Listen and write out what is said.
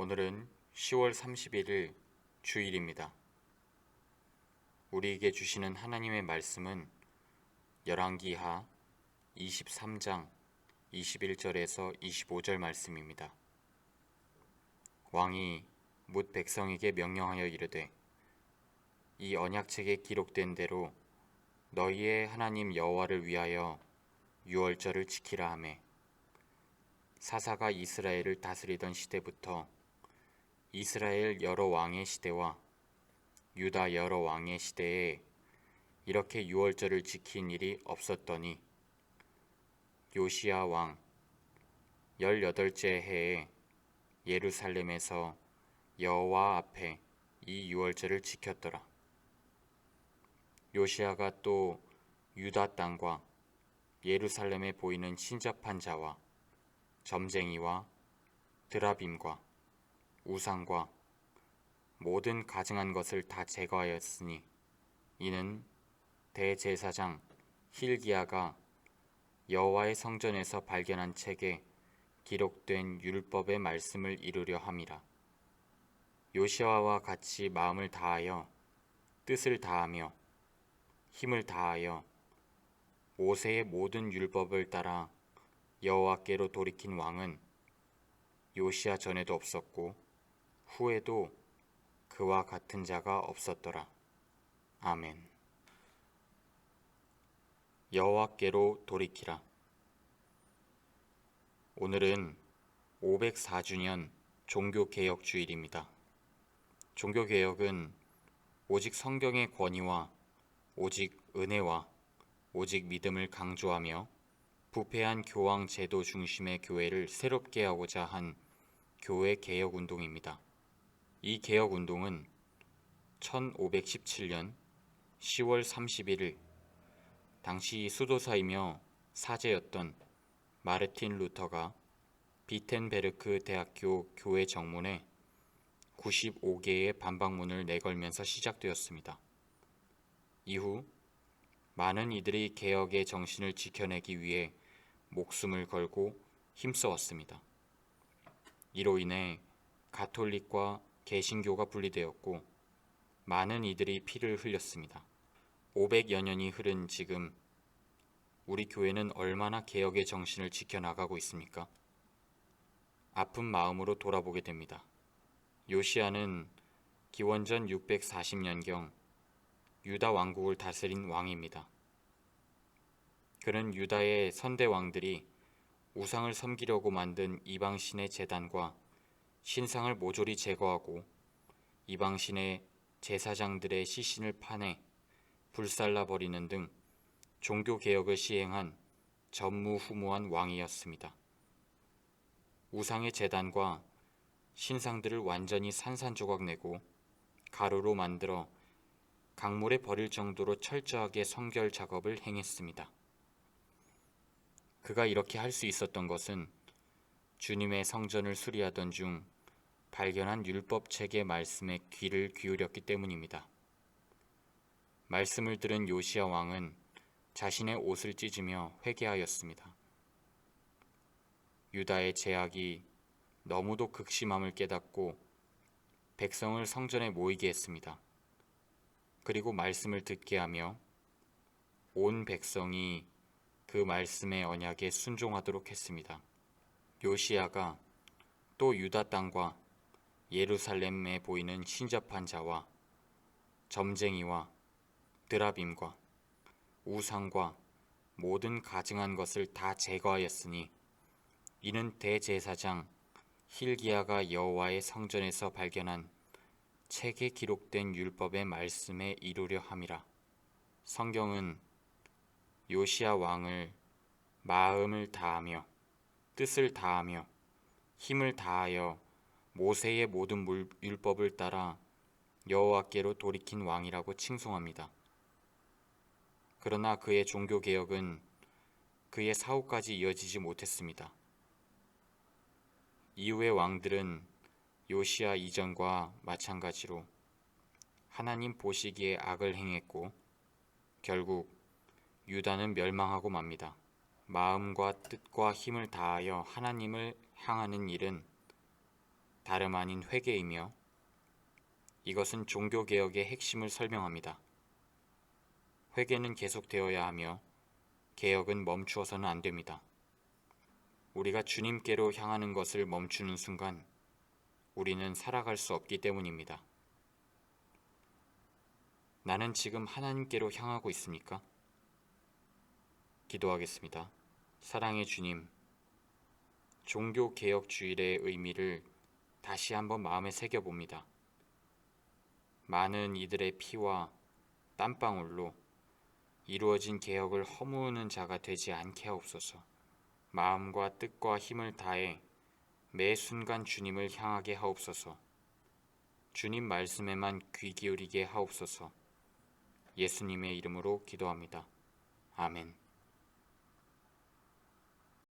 오늘은 10월 31일 주일입니다. 우리에게 주시는 하나님의 말씀은 열왕기하 23장 21절에서 25절 말씀입니다. 왕이 뭇 백성에게 명령하여 이르되 이 언약책에 기록된 대로 너희의 하나님 여호와를 위하여 유월절을 지키라 하매 사사가 이스라엘을 다스리던 시대부터 이스라엘 여러 왕의 시대와 유다 여러 왕의 시대에 이렇게 유월절을 지킨 일이 없었더니 요시야 왕 18째 해에 예루살렘에서 여호와 앞에 이 유월절을 지켰더라. 요시야가 또 유다 땅과 예루살렘에 보이는 신접한 자와 점쟁이와 드라빔과 우상과 모든 가증한 것을 다 제거하였으니 이는 대제사장 힐기야가 여호와의 성전에서 발견한 책에 기록된 율법의 말씀을 이루려 함이라. 요시아와 같이 마음을 다하여 뜻을 다하며 힘을 다하여 모세의 모든 율법을 따라 여호와께로 돌이킨 왕은 요시아 전에도 없었고 후에도 그와 같은 자가 없었더라. 아멘. 여호와께로 돌이키라. 오늘은 504주년 종교개혁 주일입니다. 종교개혁은 오직 성경의 권위와 오직 은혜와 오직 믿음을 강조하며 부패한 교황 제도 중심의 교회를 새롭게 하고자 한 교회 개혁 운동입니다. 이 개혁 운동은 1517년 10월 31일 당시 수도사이며 사제였던 마르틴 루터가 비텐베르크 대학교 교회 정문에 95개의 반박문을 내걸면서 시작되었습니다. 이후 많은 이들이 개혁의 정신을 지켜내기 위해 목숨을 걸고 힘써왔습니다. 이로 인해 가톨릭과 개신교가 분리되었고 많은 이들이 피를 흘렸습니다. 500여 년이 흐른 지금 우리 교회는 얼마나 개혁의 정신을 지켜나가고 있습니까? 아픈 마음으로 돌아보게 됩니다. 요시아는 기원전 640년경 유다 왕국을 다스린 왕입니다. 그는 유다의 선대 왕들이 우상을 섬기려고 만든 이방신의 재단과 신상을 모조리 제거하고 이방신의 제사장들의 시신을 파내 불살라 버리는 등 종교 개혁을 시행한 전무후무한 왕이었습니다. 우상의 재단과 신상들을 완전히 산산조각 내고 가루로 만들어 강물에 버릴 정도로 철저하게 성결 작업을 행했습니다. 그가 이렇게 할 수 있었던 것은 주님의 성전을 수리하던 중 발견한 율법 책의 말씀에 귀를 기울였기 때문입니다. 말씀을 들은 요시아 왕은 자신의 옷을 찢으며 회개하였습니다. 유다의 제약이 너무도 극심함을 깨닫고 백성을 성전에 모이게 했습니다. 그리고 말씀을 듣게 하며 온 백성이 그 말씀의 언약에 순종하도록 했습니다. 요시아가 또 유다 땅과 예루살렘에 보이는 신접한 자와 점쟁이와 드라빔과 우상과 모든 가증한 것을 다 제거하였으니 이는 대제사장 힐기야가 여호와의 성전에서 발견한 책에 기록된 율법의 말씀에 이루려 함이라. 성경은 요시아 왕을 마음을 다하며 뜻을 다하며 힘을 다하여 모세의 모든 물, 율법을 따라 여호와께로 돌이킨 왕이라고 칭송합니다. 그러나 그의 종교 개혁은 그의 사후까지 이어지지 못했습니다. 이후의 왕들은 요시아 이전과 마찬가지로 하나님 보시기에 악을 행했고 결국 유다는 멸망하고 맙니다. 마음과 뜻과 힘을 다하여 하나님을 향하는 일은 다름 아닌 회개이며 이것은 종교 개혁의 핵심을 설명합니다. 회개는 계속되어야 하며 개혁은 멈추어서는 안 됩니다. 우리가 주님께로 향하는 것을 멈추는 순간 우리는 살아갈 수 없기 때문입니다. 나는 지금 하나님께로 향하고 있습니까? 기도하겠습니다. 사랑의 주님, 종교 개혁 주일의 의미를 다시 한번 마음에 새겨 봅니다. 많은 이들의 피와 땀방울로 이루어진 개혁을 허무는 자가 되지 않게 하옵소서. 마음과 뜻과 힘을 다해 매 순간 주님을 향하게 하옵소서. 주님 말씀에만 귀 기울이게 하옵소서. 예수님의 이름으로 기도합니다. 아멘.